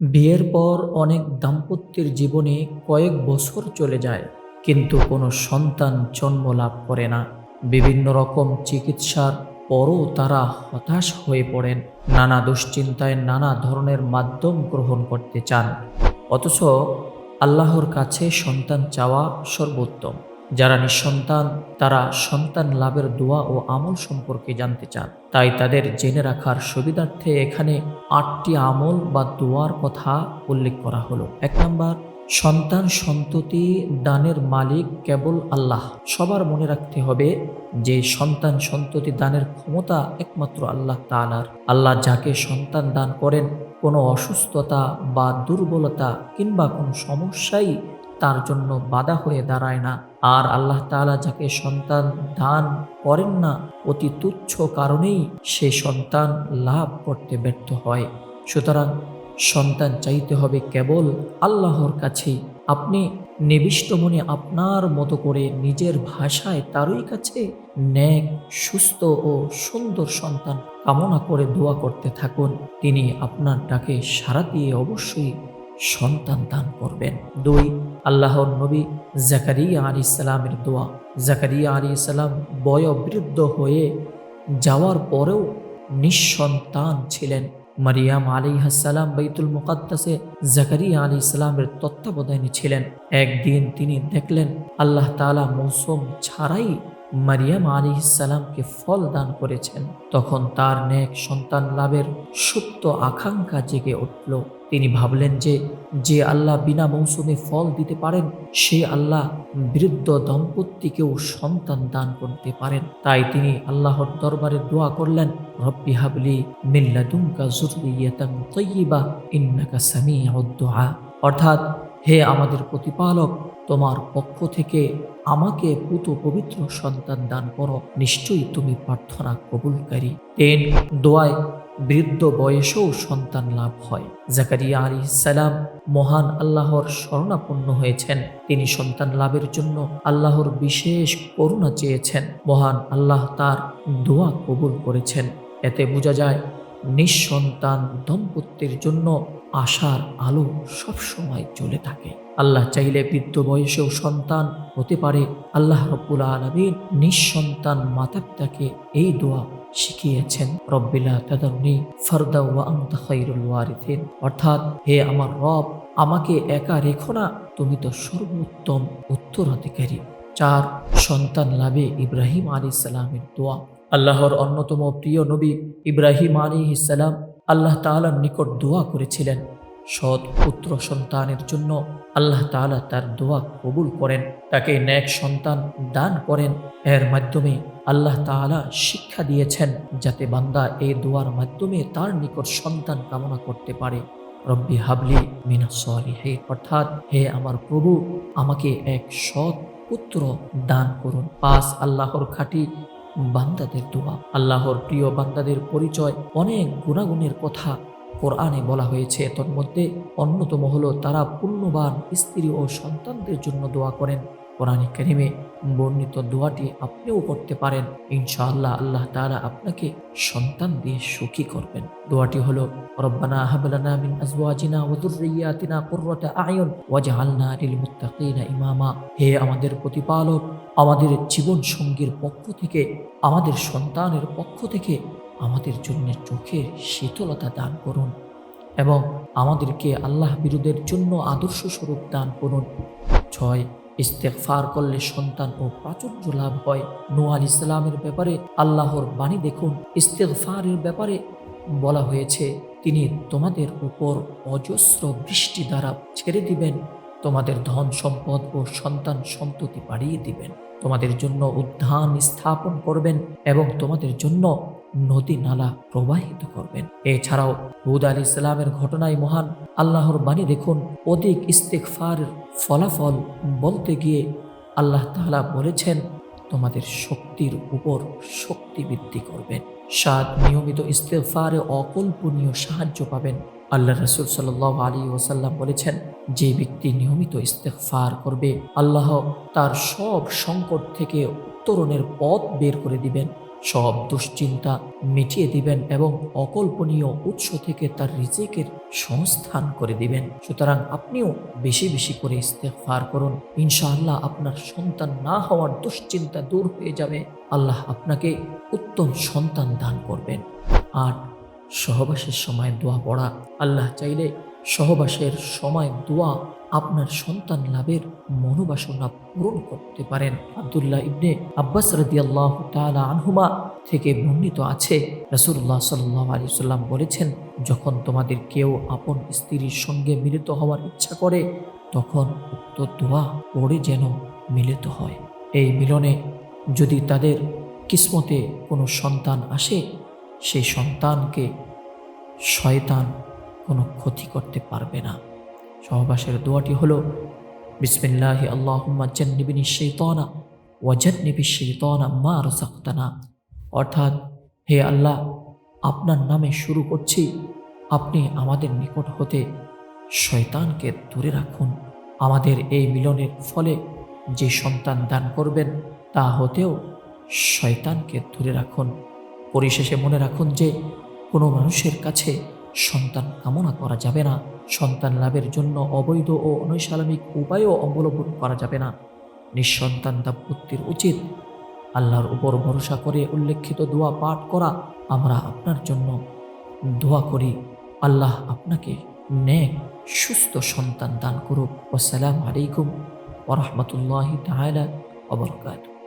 বিয়ের পর অনেক দাম্পত্যের জীবনে কয়েক বছর চলে যায়, কিন্তু কোনো সন্তান জন্ম লাভ করে না। বিভিন্ন রকম চিকিৎসার পরও তারা হতাশ হয়ে পড়েন, নানা দুশ্চিন্তায় নানা ধরনের মাধ্যম গ্রহণ করতে চান। অথচ আল্লাহর কাছে সন্তান চাওয়া সর্বোত্তম। যারা নিঃসন্তান, তারা সন্তান লাভের দোয়া ও আমল সম্পর্কে জানতে চান। তাই তাদের জেনে রাখার সুবিধার্থে এখানে আটটি আমল বা দোয়ার কথা উল্লেখ করা হলো। এক নম্বর, সন্তান সন্ততি দানের মালিক কেবল আল্লাহ। সবার মনে রাখতে হবে যে সন্তান সন্ততি দানের ক্ষমতা একমাত্র আল্লাহ তালার আল্লাহ যাকে সন্তান দান করেন, কোনো অসুস্থতা বা দুর্বলতা কিংবা কোনো সমস্যাই তার জন্য বাধা হয়ে দাঁড়ায় না। আর আল্লাহ তাআলা যাকে সন্তান দান করেন না, অতি তুচ্ছ কারণেই সে সন্তান লাভ করতে ব্যর্থ হয়। সুতরাং সন্তান চাইতে হবে কেবল আল্লাহর কাছেই। আপনি নিবিষ্ট মনে আপনার মতো করে নিজের ভাষায় তারই কাছে ন্যাক, সুস্থ ও সুন্দর সন্তান কামনা করে দোয়া করতে থাকুন। তিনি আপনার ডাকে সাড়া দিয়ে অবশ্যই সন্তান দান করবেন। দুই, আল্লাহর নবী জাকারিয়া আলী ইসলামের দোয়া। জাকারিয়া আলী ইসলাম বয়োবৃদ্ধ হয়ে যাওয়ার পরেও নিঃসন্তান ছিলেন। মারিয়াম আলী হাসালাম বাইতুল মুকাদ্দাসে জাকারিয়া আলী ইসলামের তত্ত্বাবধানে ছিলেন। একদিন তিনি দেখলেন, আল্লাহ তালা মৌসুম ছাড়াই মারিয়াম আলী ইসালামকে ফল দান করেছেন। তখন তার নেক সন্তান লাভের সুপ্ত আকাঙ্ক্ষা জেগে উঠল। তিনি ভাবলেন যে যে আল্লাহ বিনা মৌসুমে ফল দিতে পারেন, সে আল্লাহ বৃদ্ধ দম্পতিকেও সন্তান দান করতে পারেন। তাই তিনি আল্লাহর দরবারে দোয়া করলেন, রব্বি হাবলি মিল্লাদুমকা জুররিয়াতান তাইয়্যিবা ইন্নাকা দুআ অর্থাৎ, হে আমাদের প্রতিপালক তোমার পক্ষ থেকে আমাকে পুত পবিত্র সন্তান দান করো। নিশ্চয়ই তুমি প্রার্থনা কবুলকারী। তেন, দোয়ায় বৃদ্ধ বয়সেও সন্তান লাভ হয়। জাকারিয়া আলী সালাম মহান আল্লাহর শরণাপন্ন হয়েছেন। তিনি সন্তান লাভের জন্য আল্লাহর বিশেষ করুণা চেয়েছেন। মহান আল্লাহ তার দোয়া কবুল করেছেন। এতে বোঝা যায়, নিঃসন্তান দম্পতির জন্য আশার আলো সবসময় চলে থাকে। আল্লাহ চাইলে বৃদ্ধ বয়সেও সন্তান হতে পারে। আল্লাহ রব্বুল আলমীর নিঃসন্তান মাতা পিতাকে এই দোয়া শিখিয়েছেন, রব্বিলা তাদারনি ফরদা ওয়া ওয়ারিথিন। অর্থাৎ, হে আমার রব, আমাকে একা রেখো না, তুমি তো সর্বোত্তম উত্তরাধিকারী। চার, সন্তান লাভে ইব্রাহিম আলী সালামের দোয়া। আল্লাহর অন্যতম প্রিয় নবী ইব্রাহিম আলী ইসালাম আল্লাহ তাআলার নিকট দোয়া করেছিলেন। সৎ পুত্র সন্তানের জন্য আল্লাহ তাআলা তার দোয়া কবুল করেন। তাকে ন্যাক সন্তান দান করেন। এর মাধ্যমে আল্লাহ তাআলা শিক্ষা দিয়েছেন যাতে বান্দা এই দোয়ার মাধ্যমে তার নিকট সন্তান কামনা করতে পারে। রব্বি হাবলি মিনা সরি হে অর্থাৎ হে আমার প্রভু, আমাকে এক সৎ পুত্র দান করুন। পাঁচ, আল্লাহর খাঁটি বান্দাদের দোয়া। আল্লাহর প্রিয় বান্দাদের পরিচয় অনেক গুণাগুণের কথা কোরআনে বলা হয়েছে। তন্মধ্যে অন্যতম হলো তারা পুণ্যবান স্ত্রী ও সন্তানদের জন্য দোয়া করেন। কোরআনে কারিমে বর্ণিত দোয়াটি আপনিও করতে পারেন। ইনশাআল্লাহ আল্লাহ তাআলা আপনাকে সন্তান দিয়ে সুখী করবেন। দোয়াটি হলো, রব্বানা হাবলানা মিন আজওয়াজিনা ওয়া যুররিয়াতিনা কুররাতা আয়ুন লিল মুত্তাকিনা ইমামা। হে আমাদের প্রতিপালক, আমাদের জীবন সঙ্গীর পক্ষ থেকে, আমাদের সন্তানের পক্ষ থেকে আমাদের জন্য চোখের শীতলতা দান করুন এবং আমাদেরকে আল্লাহ বিরুদের জন্য আদর্শ স্বরূপ দান করুন। ছয় ইস্তেকফার করলে সন্তান ও প্রাচুর্য লাভ হয়। নোয়াল ইসলামের ব্যাপারে আল্লাহর বাণী দেখুন ইস্তেকফারের ব্যাপারে বলা হয়েছে, তিনি তোমাদের উপর অজস্র বৃষ্টি দ্বারা ছেড়ে দিবেন, তোমাদের ধন সম্পদ ও সন্তান সন্ততি বাড়িয়ে দিবেন, তোমাদের জন্য উদ্যান স্থাপন করবেন এবং তোমাদের জন্য নদী নালা প্রবাহিত করবেন। এছাড়াও হুদ আলী ইসলামের ঘটনায় মহান আল্লাহর বাণী দেখুন, অধিক ইস্তেকফারের ফলাফল বলতে গিয়ে আল্লাহ তাআলা বলেছেন, তোমাদের শক্তির উপর শক্তি বৃদ্ধি করবেন। সাত নিয়মিত ইস্তেফারে অকল্পনীয় সাহায্য পাবেন। আল্লাহ রসুল সাল আলী ওসাল্লাম বলেছেন, যে ব্যক্তি নিয়মিত ইস্তেফার করবে, আল্লাহ তার সব সংকট থেকে উত্তরণের পথ বের করে দিবেন। সব দুশ্চিন্তা মিটিয়ে দিবেন এবং অকল্পনীয় উৎস থেকে তার রিজিকের সংস্থান করে দিবেন। সুতরাং আপনিও বেশি বেশি করে ইস্তেগফার করুন। ইনশাআল্লাহ আপনার সন্তান না হওয়ার দুশ্চিন্তা দূর হয়ে যাবে। আল্লাহ আপনাকে উত্তম সন্তান দান করবেন। আর সহবাসের সময় দোয়া পড়া। আল্লাহ চাইলে সহবাসের সময় দোয়া আপনার সন্তান লাভের মনোবাসনা পূরণ করতে পারেন। আব্দুল্লাহ ইবনে আব্বাস রাদিয়াল্লাহু তাআলা আনহুমা থেকে বর্ণিত আছে, রাসূলুল্লাহ সাল্লাল্লাহু আলাইহি সাল্লাম বলেছেন, যখন তোমাদের কেউ আপন স্ত্রীর সঙ্গে মিলিত হওয়ার ইচ্ছা করে, তখন উক্ত দোয়া পড়ে যেন মিলিত হয়। এই মিলনে যদি তাদের কিসমতে কোনো সন্তান আসে, সেই সন্তানকে শয়তান কোনো ক্ষতি করতে পারবে না। সহবাসের দোয়াটি হলো, বিসমিল্লাহি আল্লাহুম্মা জান্নিবিনি শাইতানা ওয়া জান্নিবি শাইতানা মা রাযাকতানা অর্থাৎ, হে আল্লাহ, আপনার নামে শুরু করছি। আপনি আমাদের নিকট হতে শয়তানকে দূরে রাখুন। আমাদের এই মিলনের ফলে যে সন্তান দান করবেন, তা হতেও শয়তানকে দূরে রাখুন। পরিশেষে মনে রাখুন যে, কোনো মানুষের কাছে সন্তান কামনা করা যাবে না। সন্তান লাভের জন্য অবৈধ ও অনৈসালামিক উপায়ও অবলম্বন করা যাবে না। নিঃসন্তান দাম্পত্যের উচিত। আল্লাহর উপর ভরসা করে উল্লেখিত দোয়া পাঠ করা আমরা আপনার জন্য। দোয়া করি, আল্লাহ আপনাকে নেক, সুস্থ সন্তান দান করুক। আসসালামু আলাইকুম ওরহমতুল্লাহি তাহলা অবরকাত